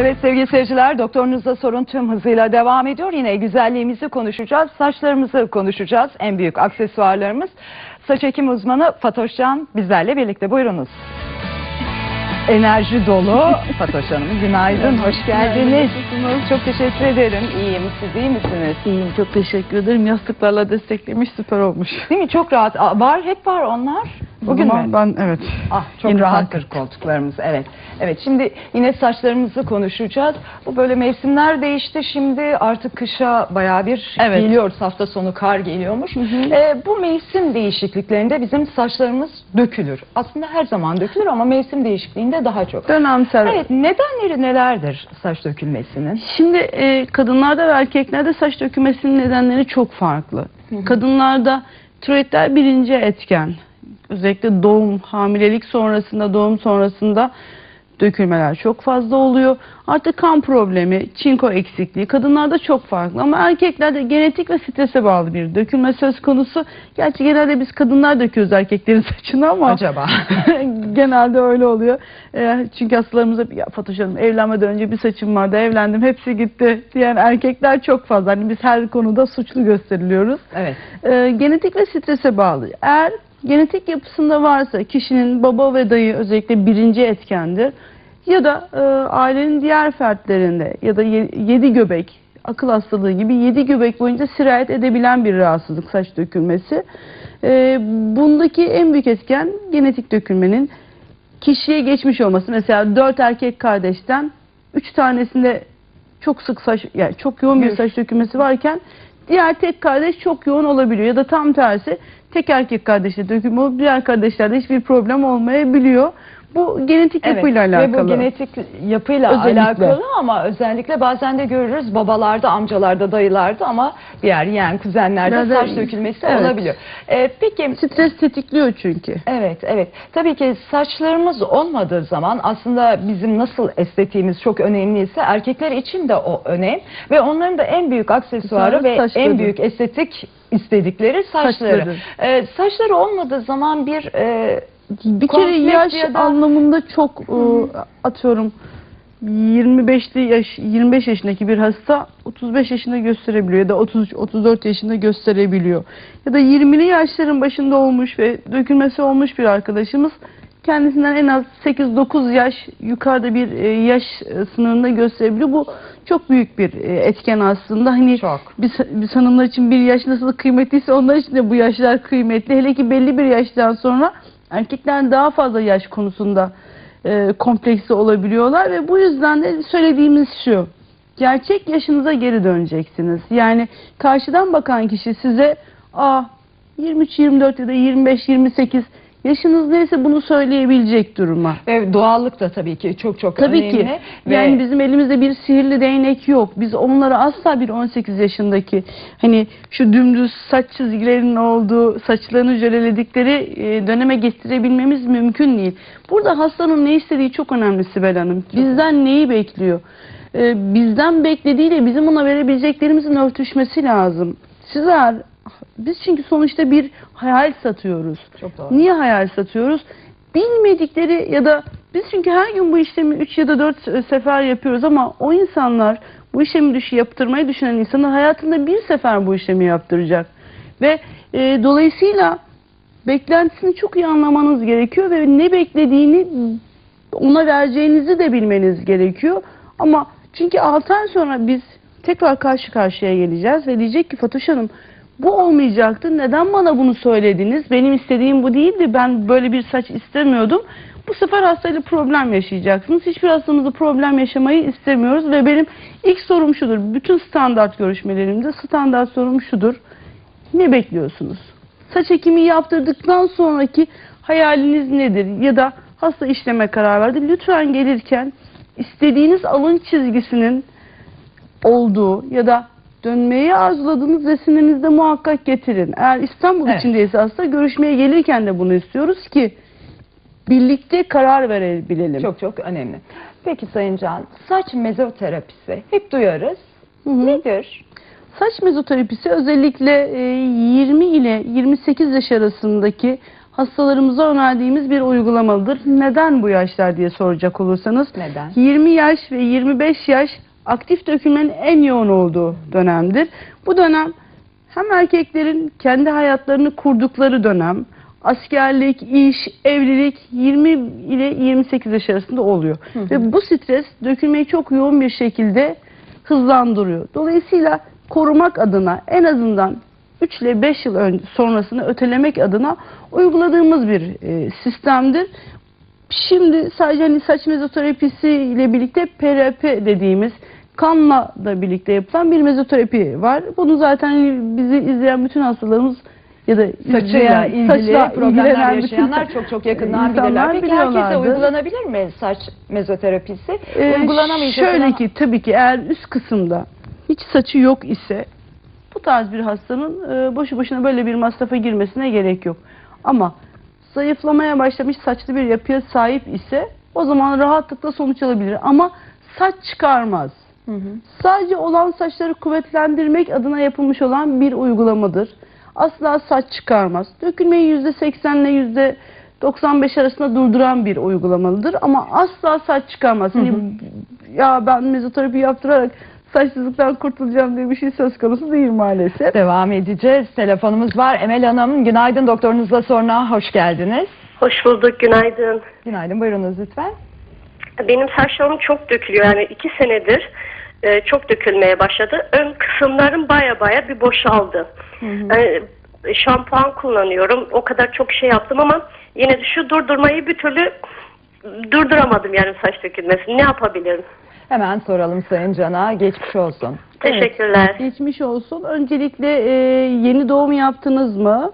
Evet sevgili seyirciler doktorunuzda sorun tüm hızıyla devam ediyor. Yine güzelliğimizi konuşacağız, saçlarımızı konuşacağız. En büyük aksesuarlarımız. Saç ekim uzmanı Fatoş Can bizlerle birlikte. Buyurunuz. Enerji dolu Fatoş Hanım. Günaydın, hoş geldiniz. Çok teşekkür ederim. İyiyim, siz iyi misiniz? İyiyim çok teşekkür ederim. Yastıklarla desteklemiş süper olmuş. Değil mi? Çok rahat. Var, hep var onlar. Bugün Ama mü? Ben evet. Ah çok Yeni rahattır koltuklarımız. Evet. Evet şimdi yine saçlarımızı konuşacağız. Bu böyle mevsimler değişti. Şimdi artık kışa bayağı bir Evet. geliyoruz. Hafta sonu kar geliyormuş. Ee, bu mevsim değişikliklerinde bizim saçlarımız dökülür. Aslında her zaman dökülür ama mevsim değişikliğinde daha çok. Dönemsel. Evet nedenleri nelerdir saç dökülmesinin? Şimdi e, kadınlarda ve erkeklerde saç dökülmesinin nedenleri çok farklı. Kadınlarda tiroidler birinci etken. Özellikle doğum, hamilelik sonrasında, doğum sonrasında dökülmeler çok fazla oluyor. Artık kan problemi, çinko eksikliği kadınlarda çok farklı ama erkeklerde genetik ve strese bağlı bir dökülme söz konusu. Gerçi genelde biz kadınlar döküyoruz erkeklerin saçını ama Acaba? Genelde öyle oluyor. Ee, çünkü hastalarımıza ya Fatoş Hanım evlenmeden önce bir saçım vardı evlendim hepsi gitti diyen erkekler çok fazla. Hani biz her konuda suçlu gösteriliyoruz. Evet. Ee, genetik ve strese bağlı. Eğer genetik yapısında varsa kişinin baba ve dayı özellikle birinci etkendir. Ya da e, ailenin diğer fertlerinde ya da ye- yedi göbek akıl hastalığı gibi yedi göbek boyunca sirayet edebilen bir rahatsızlık saç dökülmesi. Ee, bundaki en büyük etken genetik dökülmenin kişiye geçmiş olması. Mesela dört erkek kardeşten üç tanesinde çok sık saç, yani çok yoğun bir saç dökülmesi varken diğer tek kardeş çok yoğun olabiliyor. Ya da tam tersi tek erkek kardeşte dökülme olup diğer kardeşlerde hiçbir problem olmayabiliyor. Bu genetik yapıyla alakalı. Ve bu genetik yapıyla Özellikle. alakalı ama özellikle bazen de görürüz babalarda, amcalarda, dayılarda ama diğer yeğen, kuzenlerde da- saç dökülmesi Evet. olabiliyor. Ee, peki Stres tetikliyor çünkü. Evet, evet. Tabii ki saçlarımız olmadığı zaman aslında bizim nasıl estetiğimiz çok önemliyse erkekler için de o önem ve onların da en büyük aksesuarı ve saçları. en büyük estetik istedikleri saçları. Saçları. Ee, saçları olmadığı zaman bir e, Bir kere kompleks yaş ya da- anlamında çok e, atıyorum 25'li yaş 25 yaşındaki bir hasta 35 yaşında gösterebiliyor ya da 33 34 yaşında gösterebiliyor. Ya da 20'li yaşların başında olmuş ve dökülmesi olmuş bir arkadaşımız kendisinden en az 8-9 yaş yukarıda bir e, yaş e, sınırında gösterebiliyor. Bu çok büyük bir e, etken aslında. Hani Çok. biz, biz hanımlar için bir yaş nasıl kıymetliyse onlar için de bu yaşlar kıymetli. Hele ki belli bir yaştan sonra erkekler daha fazla yaş konusunda e, kompleksi olabiliyorlar ve bu yüzden de söylediğimiz şu. Gerçek yaşınıza geri döneceksiniz. Yani karşıdan bakan kişi size Aa, 23, 24 ya da 25, 28 yaşınız neyse bunu söyleyebilecek duruma. ve doğallık da tabii ki çok çok Tabii önemli. ki. Ve Yani bizim elimizde bir sihirli değnek yok. Biz onlara asla bir 18 yaşındaki hani şu dümdüz saç çizgilerinin olduğu, saçlarını jöleledikleri e, döneme getirebilmemiz mümkün değil. Burada hastanın ne istediği çok önemli Sibel Hanım. Bizden neyi bekliyor? E, Bizden beklediğiyle bizim ona verebileceklerimizin örtüşmesi lazım. Sizler biz çünkü sonuçta bir hayal satıyoruz. Çok doğru. Niye hayal satıyoruz? Bilmedikleri ya da biz çünkü her gün bu işlemi 3 ya da 4 sefer yapıyoruz ama o insanlar bu işlemi düşü yaptırmayı düşünen insanlar hayatında bir sefer bu işlemi yaptıracak. Ve e, dolayısıyla beklentisini çok iyi anlamanız gerekiyor ve ne beklediğini ona vereceğinizi de bilmeniz gerekiyor. Ama çünkü 6 ay sonra biz tekrar karşı karşıya geleceğiz ve diyecek ki Fatoş Hanım bu olmayacaktı. Neden bana bunu söylediniz? Benim istediğim bu değildi. Ben böyle bir saç istemiyordum. Bu sefer hastayla problem yaşayacaksınız. Hiçbir hastamızda problem yaşamayı istemiyoruz ve benim ilk sorum şudur. Bütün standart görüşmelerimde standart sorum şudur. Ne bekliyorsunuz? Saç ekimi yaptırdıktan sonraki hayaliniz nedir? Ya da hasta işleme karar verdi. Lütfen gelirken istediğiniz alın çizgisinin olduğu ya da dönmeyi arzuladığınız resimlerinizde muhakkak getirin. Eğer İstanbul Evet. içindeyse hasta görüşmeye gelirken de bunu istiyoruz ki birlikte karar verebilelim. Çok çok önemli. Peki Sayın Can, saç mezoterapisi hep duyarız. Hı hı. Nedir? Saç mezoterapisi özellikle e, 20 ile 28 yaş arasındaki hastalarımıza önerdiğimiz bir uygulamadır. Neden bu yaşlar diye soracak olursanız. Neden? 20 yaş ve 25 yaş aktif dökülmenin en yoğun olduğu dönemdir. Bu dönem hem erkeklerin kendi hayatlarını kurdukları dönem, askerlik, iş, evlilik 20 ile 28 yaş arasında oluyor. Ve bu stres dökülmeyi çok yoğun bir şekilde hızlandırıyor. Dolayısıyla korumak adına en azından 3 ile 5 yıl ön- sonrasını ötelemek adına uyguladığımız bir e, sistemdir. Şimdi sadece hani saç mezoterapisi ile birlikte PRP dediğimiz kanla da birlikte yapılan bir mezoterapi var. Bunu zaten bizi izleyen bütün hastalarımız ya da Saçıyla ilgili saçla problemler yaşayanlar çok çok yakından bilirler. Peki herkese biliyorlardır. uygulanabilir mi saç mezoterapisi? Ee, Uygulanamayacak Şöyle ki tabii ki eğer üst kısımda hiç saçı yok ise bu tarz bir hastanın e, boşu boşuna böyle bir masrafa girmesine gerek yok. Ama zayıflamaya başlamış saçlı bir yapıya sahip ise o zaman rahatlıkla sonuç alabilir. Ama saç çıkarmaz. Hı hı. Sadece olan saçları kuvvetlendirmek adına yapılmış olan bir uygulamadır. Asla saç çıkarmaz. Dökülmeyi %80 ile yüzde 95 arasında durduran bir uygulamalıdır. Ama asla saç çıkarmaz. Hani, ya ben mezoterapi yaptırarak saçsızlıktan kurtulacağım diye bir şey söz konusu değil maalesef. Devam edeceğiz. Telefonumuz var. Emel Hanım, günaydın doktorunuzla sonra hoş geldiniz. Hoş bulduk, günaydın. Günaydın, buyurunuz lütfen. Benim saçlarım çok dökülüyor. Yani iki senedir e, çok dökülmeye başladı. Ön kısımlarım baya baya bir boşaldı. Yani, e, şampuan kullanıyorum. O kadar çok şey yaptım ama yine de şu durdurmayı bir türlü durduramadım yani saç dökülmesini. Ne yapabilirim? Hemen soralım Sayın Can'a. Geçmiş olsun. Teşekkürler. Geçmiş olsun. Öncelikle e, yeni doğum yaptınız mı?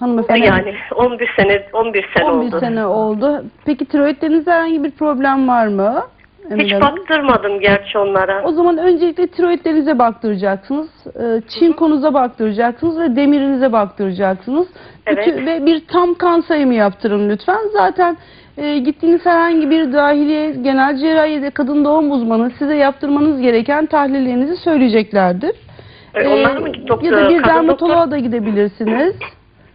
Hanımefendi. Yani 11 sene 11 sene 11 oldu. sene oldu. Peki tiroidlerinizde herhangi bir problem var mı? Emel Hiç Hanım? baktırmadım gerçi onlara. O zaman öncelikle tiroidlerinize baktıracaksınız. Ee, Çinkonuza baktıracaksınız ve demirinize baktıracaksınız. Evet. Bütün- ve bir tam kan sayımı yaptırın lütfen. Zaten e, gittiğiniz herhangi bir dahiliye, genel cerrahi ya da kadın doğum uzmanı size yaptırmanız gereken tahlillerinizi söyleyeceklerdir. E, onlar mı doktor? ya da bir kadın dermatoloğa doktor? da gidebilirsiniz.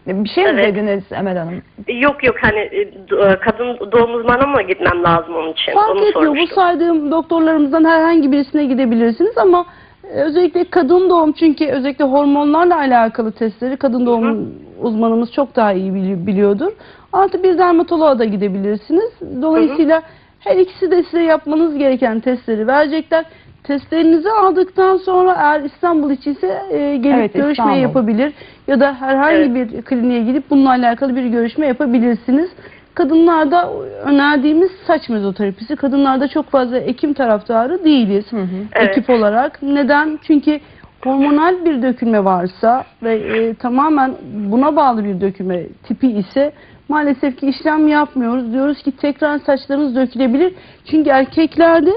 Bir şey mi Evet. dediniz Emel Hanım? Yok yok hani e, do- kadın doğum uzmanı mı gitmem lazım onun için? Fark Onu etmiyor. Bu saydığım doktorlarımızdan herhangi birisine gidebilirsiniz ama e, özellikle kadın doğum çünkü özellikle hormonlarla alakalı testleri kadın doğum uzmanımız çok daha iyi bili- biliyordur. Artı bir dermatoloğa da gidebilirsiniz. Dolayısıyla her ikisi de size yapmanız gereken testleri verecekler. Testlerinizi aldıktan sonra eğer İstanbul içinse e, gelip Evet, görüşme İstanbul. yapabilir ya da herhangi bir kliniğe gidip bununla alakalı bir görüşme yapabilirsiniz. Kadınlarda önerdiğimiz saç mezoterapisi, kadınlarda çok fazla ekim taraftarı değiliz Evet. ekip olarak. Neden? Çünkü hormonal bir dökülme varsa ve e, tamamen buna bağlı bir dökülme tipi ise maalesef ki işlem yapmıyoruz. Diyoruz ki tekrar saçlarınız dökülebilir. Çünkü erkeklerde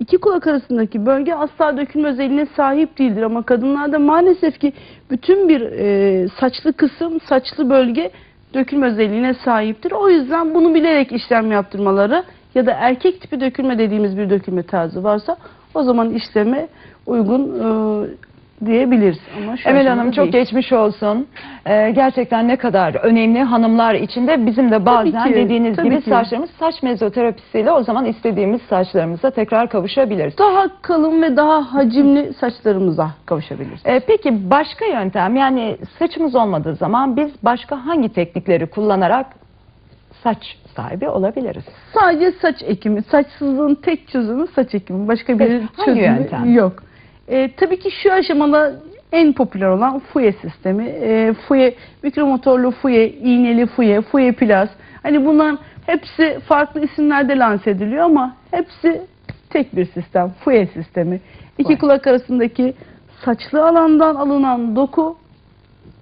iki kulak arasındaki bölge asla dökülme özelliğine sahip değildir ama kadınlarda maalesef ki bütün bir e, saçlı kısım, saçlı bölge dökülme özelliğine sahiptir. O yüzden bunu bilerek işlem yaptırmaları ya da erkek tipi dökülme dediğimiz bir dökülme tarzı varsa o zaman işleme uygun e, diyebiliriz. Ama şu Emel Hanım çok değil. geçmiş olsun. Ee, gerçekten ne kadar önemli hanımlar için de bizim de bazen ki, dediğiniz gibi ki. saçlarımız saç mezoterapisiyle o zaman istediğimiz saçlarımıza tekrar kavuşabiliriz. daha kalın ve daha hacimli saçlarımıza kavuşabiliriz. Ee, peki başka yöntem yani saçımız olmadığı zaman biz başka hangi teknikleri kullanarak saç sahibi olabiliriz? Sadece saç ekimi, saçsızlığın tek çözümü saç ekimi. Başka bir Peki, çözümü yok. Ee, tabii ki şu aşamada en popüler olan fuye sistemi. Ee, fuye, mikromotorlu fuye, iğneli fuye, fuye plus. Hani bunların hepsi farklı isimlerde lanse ediliyor ama hepsi tek bir sistem. Fuye sistemi. İki Fuye. kulak arasındaki saçlı alandan alınan doku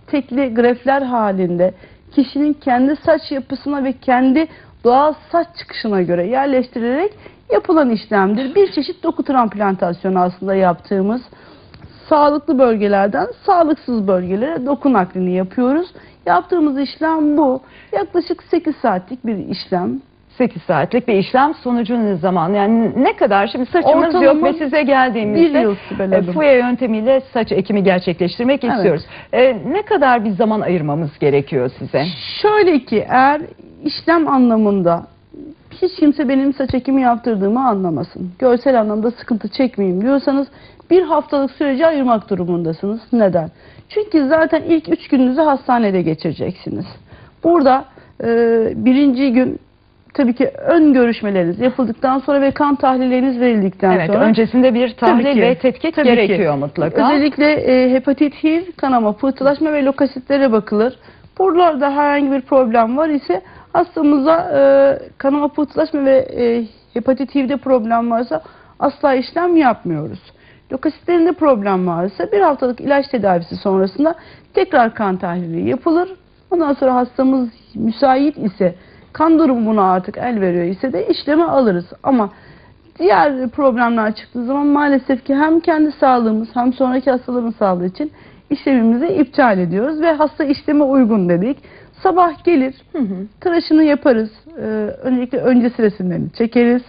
tekli grefler halinde kişinin kendi saç yapısına ve kendi doğal saç çıkışına göre yerleştirilerek yapılan işlemdir. Bir çeşit doku transplantasyonu aslında yaptığımız sağlıklı bölgelerden sağlıksız bölgelere doku naklini yapıyoruz. Yaptığımız işlem bu. Yaklaşık 8 saatlik bir işlem. 8 saatlik bir işlem sonucu ne zaman? Yani ne kadar şimdi saçımız Ortalama yok ve size geldiğimizde e, fuya yöntemiyle saç ekimi gerçekleştirmek Evet. istiyoruz. E, ne kadar bir zaman ayırmamız gerekiyor size? Şöyle ki eğer işlem anlamında hiç kimse benim saç ekimi yaptırdığımı anlamasın. Görsel anlamda sıkıntı çekmeyeyim diyorsanız bir haftalık süreci ayırmak durumundasınız. Neden? Çünkü zaten ilk üç gününüzü hastanede geçireceksiniz. Burada e, birinci gün tabii ki ön görüşmeleriniz yapıldıktan sonra ve kan tahlilleriniz verildikten Evet, sonra öncesinde bir tahlil ki. ve tetkik Tabii ki. gerekiyor mutlaka. Özellikle e, hepatit HIV, kanama, pıhtılaşma ve lokasitlere bakılır. Buralarda herhangi bir problem var ise hastamıza e, kanama, pıhtılaşma ve e, hepatit HIV'de problem varsa asla işlem yapmıyoruz. Lokasitlerinde problem varsa bir haftalık ilaç tedavisi sonrasında tekrar kan tahlili yapılır. Ondan sonra hastamız müsait ise kan durumu buna artık el veriyor ise de işlemi alırız. Ama diğer problemler çıktığı zaman maalesef ki hem kendi sağlığımız hem sonraki hastaların sağlığı için işlemimizi iptal ediyoruz ve hasta işleme uygun dedik. Sabah gelir, tıraşını yaparız. Ee, öncelikle öncesi resimlerini çekeriz.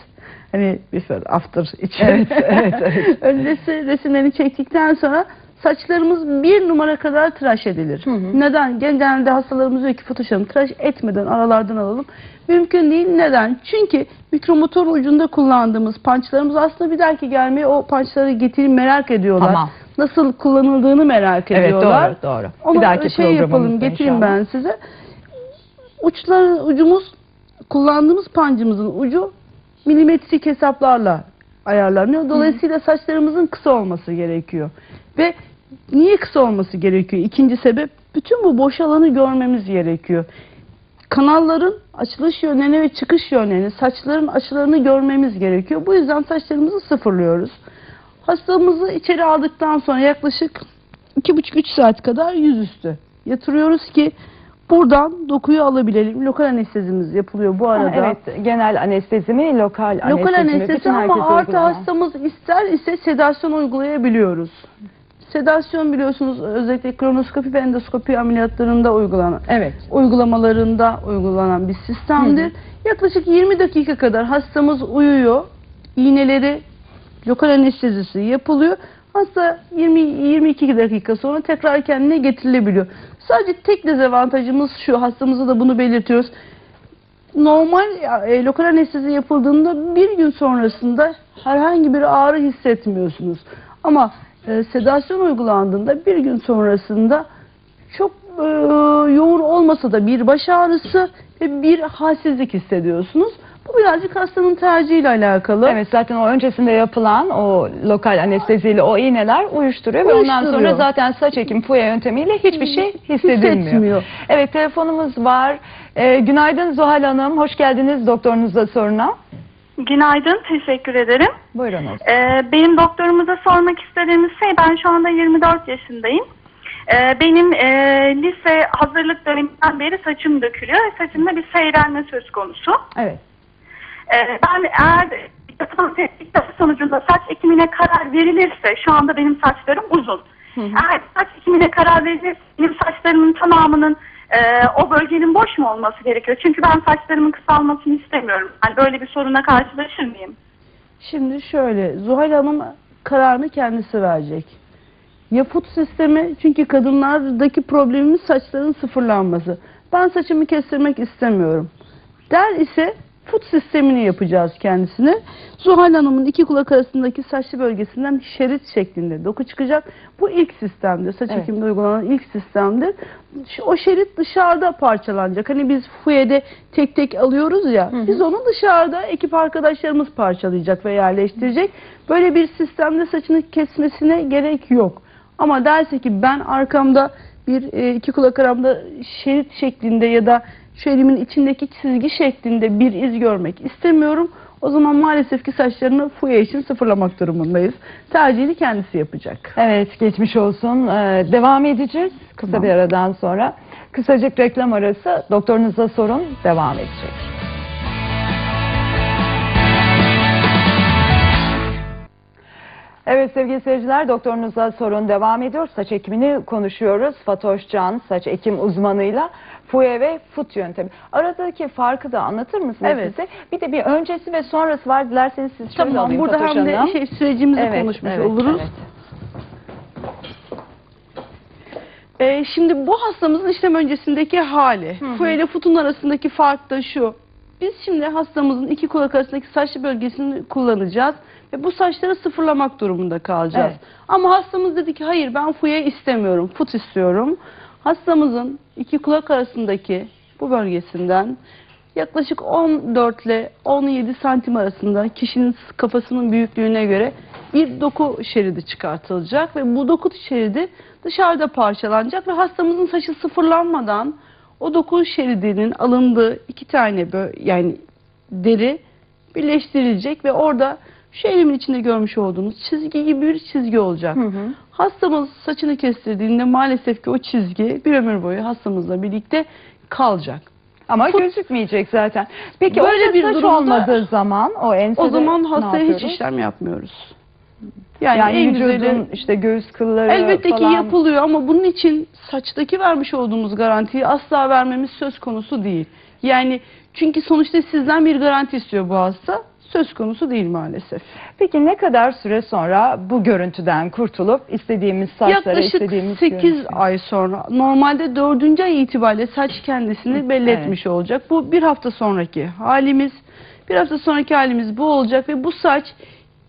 Hani before after için. Evet, evet, evet. öncesi resimlerini çektikten sonra saçlarımız bir numara kadar tıraş edilir. Neden? Genelde hastalarımız diyor ki Fatoş tıraş etmeden aralardan alalım. Mümkün değil. Neden? Çünkü mikromotor ucunda kullandığımız pançlarımız aslında bir dahaki gelmeye o pançları getirip merak ediyorlar. Tamam. Nasıl kullanıldığını merak Evet, ediyorlar. doğru, doğru. Onu Bir dahaki şey yapalım, getireyim inşallah. ben size. Uçlar, ucumuz, kullandığımız pancımızın ucu milimetrik hesaplarla ayarlanıyor. Dolayısıyla saçlarımızın kısa olması gerekiyor. Ve niye kısa olması gerekiyor? İkinci sebep, bütün bu boş alanı görmemiz gerekiyor. Kanalların açılış yönlerini ve çıkış yönlerini, saçların açılarını görmemiz gerekiyor. Bu yüzden saçlarımızı sıfırlıyoruz. Hastamızı içeri aldıktan sonra yaklaşık 2,5-3 saat kadar yüzüstü yatırıyoruz ki buradan dokuyu alabilelim. Lokal anestezimiz yapılıyor bu Ha, arada. Evet, genel anestezi mi, lokal anestezi Lokal mi? anestezi Bütün ama artı hastamız ister ise sedasyon uygulayabiliyoruz. Sedasyon biliyorsunuz özellikle kronoskopi ve endoskopi ameliyatlarında uygulanan Evet. uygulamalarında uygulanan bir sistemdir. Yaklaşık 20 dakika kadar hastamız uyuyor. İğneleri lokal anestezisi yapılıyor. Hasta 20 22 dakika sonra tekrar kendine getirilebiliyor. Sadece tek dezavantajımız şu hastamıza da bunu belirtiyoruz. Normal e, lokal anestezi yapıldığında bir gün sonrasında herhangi bir ağrı hissetmiyorsunuz. Ama e, sedasyon uygulandığında bir gün sonrasında çok e, yoğun olmasa da bir baş ağrısı ve bir halsizlik hissediyorsunuz. Bu birazcık hastanın tercihiyle alakalı. Evet zaten o öncesinde yapılan o lokal anesteziyle o iğneler uyuşturuyor, ve ondan sonra Uyuşturuyor. zaten saç ekim fuya yöntemiyle hiçbir şey hissedilmiyor. Hissetmiyor. Evet telefonumuz var. Ee, günaydın Zuhal Hanım. Hoş geldiniz doktorunuza soruna. Günaydın, teşekkür ederim. Buyurunuz. Ee, benim doktorumuza sormak istediğimiz şey, ben şu anda 24 yaşındayım. Ee, benim e, lise hazırlık döneminden beri saçım dökülüyor ve saçımda bir seyrelme söz konusu. Evet. Ee, ben eğer yapılan tetkikler sonucunda saç ekimine karar verilirse, şu anda benim saçlarım uzun. Eğer saç ekimine karar verilirse benim saçlarımın tamamının e, o bölgenin boş mu olması gerekiyor? Çünkü ben saçlarımın kısalmasını istemiyorum. Yani böyle bir soruna karşılaşır mıyım? Şimdi şöyle Zuhal Hanım kararını kendisi verecek. Ya put sistemi çünkü kadınlardaki problemimiz saçların sıfırlanması. Ben saçımı kestirmek istemiyorum. Der ise put sistemini yapacağız kendisine. Zuhal Hanım'ın iki kulak arasındaki saçlı bölgesinden şerit şeklinde doku çıkacak. Bu ilk sistemdir. Saç Evet. ekiminde uygulanan ilk sistemdir. O şerit dışarıda parçalanacak. Hani biz fuyede tek tek alıyoruz ya. Biz onu dışarıda ekip arkadaşlarımız parçalayacak ve yerleştirecek. Böyle bir sistemde saçını kesmesine gerek yok. Ama derse ki ben arkamda bir e, iki kulak aramda şerit şeklinde ya da şu elimin içindeki çizgi şeklinde bir iz görmek istemiyorum. O zaman maalesef ki saçlarını fuya için sıfırlamak durumundayız. Tercihini kendisi yapacak. Evet geçmiş olsun. Ee, devam edeceğiz kısa Tamam. bir aradan sonra. Kısacık reklam arası doktorunuza sorun devam edecek. Evet sevgili seyirciler doktorunuza sorun devam ediyor. Saç ekimini konuşuyoruz. Fatoş Can saç ekim uzmanıyla. Fuye ve fut yöntemi. Aradaki farkı da anlatır mısınız Evet. bize? Bir de bir öncesi ve sonrası var. Dilerseniz siz şöyle Tamam alayım burada hem de şey, sürecimizi Evet, konuşmuş evet, oluruz. evet. Ee, şimdi bu hastamızın işlem öncesindeki hali. Fuye ile futun arasındaki fark da şu. Biz şimdi hastamızın iki kulak arasındaki saçlı bölgesini kullanacağız ve bu saçları sıfırlamak durumunda kalacağız. Evet. Ama hastamız dedi ki hayır ben fuye istemiyorum, fut istiyorum. Hastamızın iki kulak arasındaki bu bölgesinden yaklaşık 14 ile 17 santim arasında kişinin kafasının büyüklüğüne göre bir doku şeridi çıkartılacak ve bu doku şeridi dışarıda parçalanacak ve hastamızın saçı sıfırlanmadan o doku şeridinin alındığı iki tane yani deri birleştirilecek ve orada şu elimin içinde görmüş olduğunuz çizgi gibi bir çizgi olacak. Hı hı. Hastamız saçını kestirdiğinde maalesef ki o çizgi bir ömür boyu hastamızla birlikte kalacak. Ama Fut- gözükmeyecek zaten. Peki Böyle bir saç durumda- olmadığı zaman o ensede O zaman hastaya hiç işlem yapmıyoruz. Yani, Yani, en güzeli işte göğüs kılları elbette ki falan. yapılıyor ama bunun için saçtaki vermiş olduğumuz garantiyi asla vermemiz söz konusu değil. Yani çünkü sonuçta sizden bir garanti istiyor bu hasta. Söz konusu değil maalesef. Peki ne kadar süre sonra bu görüntüden kurtulup istediğimiz saçlara Yaklaşık istediğimiz 8 görüntü- ay sonra normalde 4. ay itibariyle saç kendisini belli Evet. etmiş olacak. Bu bir hafta sonraki halimiz. Bir hafta sonraki halimiz bu olacak ve bu saç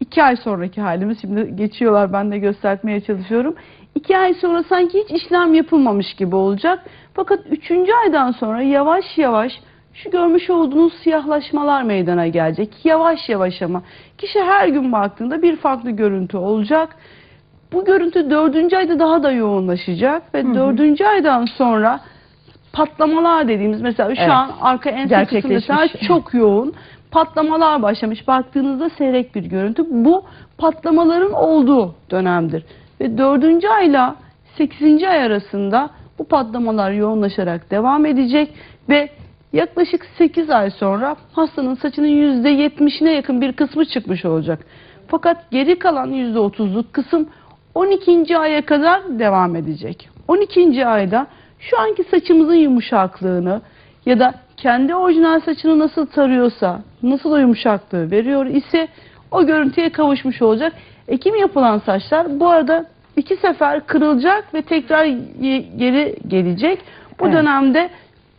2 ay sonraki halimiz. Şimdi geçiyorlar ben de göstermeye çalışıyorum. 2 ay sonra sanki hiç işlem yapılmamış gibi olacak. Fakat 3. aydan sonra yavaş yavaş şu görmüş olduğunuz siyahlaşmalar meydana gelecek. Yavaş yavaş ama. Kişi her gün baktığında bir farklı görüntü olacak. Bu görüntü dördüncü ayda daha da yoğunlaşacak ve dördüncü aydan sonra patlamalar dediğimiz mesela şu Evet. an arka ense kısmı mesela çok yoğun patlamalar başlamış. Baktığınızda seyrek bir görüntü. Bu patlamaların olduğu dönemdir. Ve dördüncü ayla sekizinci ay arasında bu patlamalar yoğunlaşarak devam edecek ve yaklaşık 8 ay sonra hastanın saçının %70'ine yakın bir kısmı çıkmış olacak. Fakat geri kalan %30'luk kısım 12. aya kadar devam edecek. 12. ayda şu anki saçımızın yumuşaklığını ya da kendi orijinal saçını nasıl tarıyorsa, nasıl o yumuşaklığı veriyor ise o görüntüye kavuşmuş olacak. Ekim yapılan saçlar bu arada iki sefer kırılacak ve tekrar geri gelecek. Bu Evet. dönemde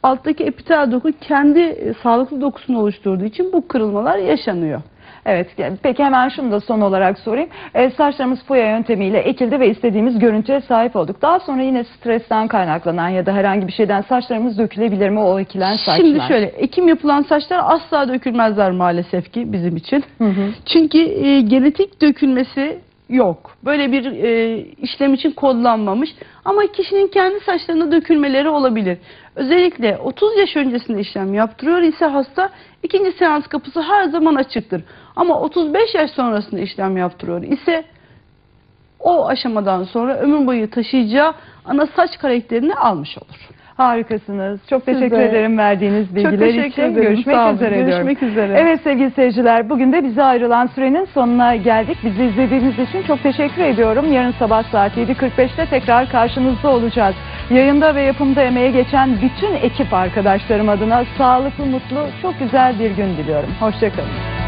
alttaki epitel doku kendi e, sağlıklı dokusunu oluşturduğu için bu kırılmalar yaşanıyor. Evet, peki hemen şunu da son olarak sorayım. E, saçlarımız fuya yöntemiyle ekildi ve istediğimiz görüntüye sahip olduk. Daha sonra yine stresten kaynaklanan ya da herhangi bir şeyden saçlarımız dökülebilir mi o ekilen saçlar? Şimdi şöyle ekim yapılan saçlar asla dökülmezler maalesef ki bizim için. Hı hı. Çünkü e, genetik dökülmesi yok. Böyle bir e, işlem için kodlanmamış. Ama kişinin kendi saçlarına dökülmeleri olabilir. Özellikle 30 yaş öncesinde işlem yaptırıyor ise hasta ikinci seans kapısı her zaman açıktır. Ama 35 yaş sonrasında işlem yaptırıyor ise o aşamadan sonra ömür boyu taşıyacağı ana saç karakterini almış olur. Harikasınız. Çok Siz teşekkür de. ederim verdiğiniz bilgiler teşekkür için. ederim. Görüşmek Sağ olun. üzere diyorum. Görüşmek üzere. Evet sevgili seyirciler bugün de bize ayrılan sürenin sonuna geldik. Bizi izlediğiniz için çok teşekkür ediyorum. Yarın sabah saat 7.45'te tekrar karşınızda olacağız. Yayında ve yapımda emeğe geçen bütün ekip arkadaşlarım adına sağlıklı, mutlu, çok güzel bir gün diliyorum. Hoşçakalın.